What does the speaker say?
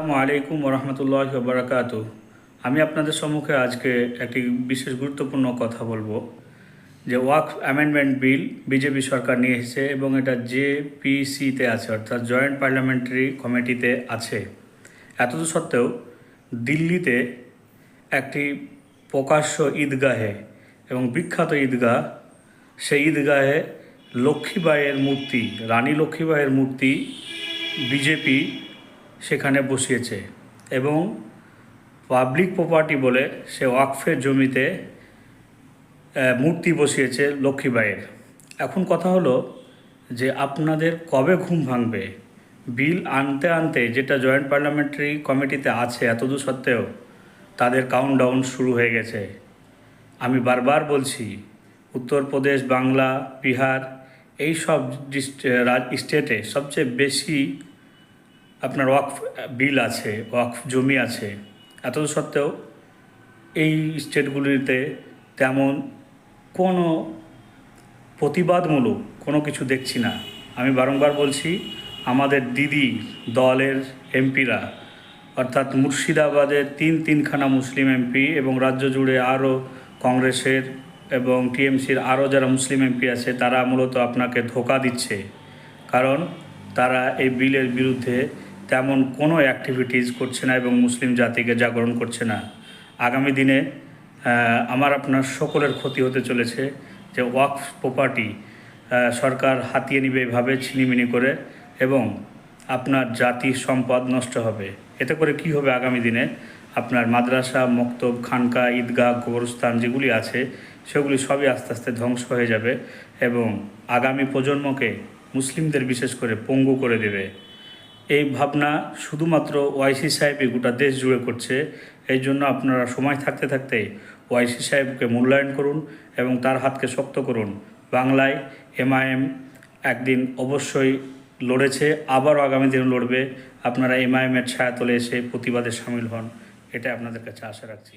আসসালামু আলাইকুম রহমতুল্লাহ বারাকাতু আমি আপনাদের সম্মুখে আজকে একটি বিশেষ গুরুত্বপূর্ণ কথা বলব, যে ওয়াক অ্যামেন্ডমেন্ট বিল বিজেপি সরকার নিয়ে এসেছে এবং এটা জেপিসিতে আছে, অর্থাৎ জয়েন্ট পার্লামেন্টারি কমিটিতে আছে। এত সত্ত্বেও দিল্লিতে একটি প্রকাশ্য ঈদগাহে এবং বিখ্যাত ঈদগাহ, সেই ঈদগাহে লক্ষ্মীবাইয়ের মূর্তি, রানী লক্ষ্মীবাইয়ের মূর্তি বিজেপি সেখানে বসিয়েছে এবং পাবলিক প্রপার্টি বলে সে ওয়াকফের জমিতে মূর্তি বসিয়েছে লক্ষ্মীবাইয়ের এখন কথা হলো যে আপনাদের কবে ঘুম ভাঙবে? বিল আনতে আনতে যেটা জয়েন্ট পার্লামেন্টারি কমিটিতে আছে এতদূর সত্ত্বেও তাদের কাউন্টডাউন শুরু হয়ে গেছে। আমি বারবার বলছি, উত্তরপ্রদেশ, বাংলা, বিহার এই সব স্টেটে সবচেয়ে বেশি আপনার ওয়াকফ, বিল আছে, ওয়াকফ জমি আছে, এত সত্ত্বেও এই স্টেটগুলিতে তেমন কোনো প্রতিবাদমূলক কোনো কিছু দেখছি না। আমি বারংবার বলছি, আমাদের দিদি দলের এমপিরা, অর্থাৎ মুর্শিদাবাদের তিন তিনখানা মুসলিম এমপি এবং রাজ্য জুড়ে আরও কংগ্রেসের এবং টিএমসির আরও যারা মুসলিম এমপি আছে, তারা মূলত আপনাকে ধোকা দিচ্ছে। কারণ তারা এই বিলের বিরুদ্ধে তেমন কোনো অ্যাক্টিভিটিস করছে না এবং মুসলিম জাতিকে জাগরণ করছে না। আগামী দিনে আমার আপনার সকলের ক্ষতি হতে চলেছে যে ওয়াকফ প্রপার্টি সরকার হাতিয়ে নিবে এভাবে ছিনিমিনি করে এবং আপনার জাতির সম্পদ নষ্ট হবে। এতে করে কি হবে আগামী দিনে? আপনার মাদ্রাসা, মক্তব, খানকা, ঈদগাহ গোরস্থান যেগুলি আছে, সেগুলি সবই আস্তে আস্তে ধ্বংস হয়ে যাবে এবং আগামী প্রজন্মকে মুসলিমদের বিশেষ করে পঙ্গু করে দেবে। এই ভাবনা শুধুমাত্র ওয়াইসি সাহেবই গোটা দেশ জুড়ে করছে। এই জন্য আপনারা সময় থাকতে থাকতে ওয়াইসি সাহেবকে মূল্যায়ন করুন এবং তার হাতকে শক্ত করুন। বাংলায় এমআইএম একদিন অবশ্যই লড়েছে, আবারও আগামী দিনে লড়বে। আপনারা এমআইএমের ছায়াতলে এসে প্রতিবাদে সামিল হন এটা আপনাদের কাছে আশা রাখছি।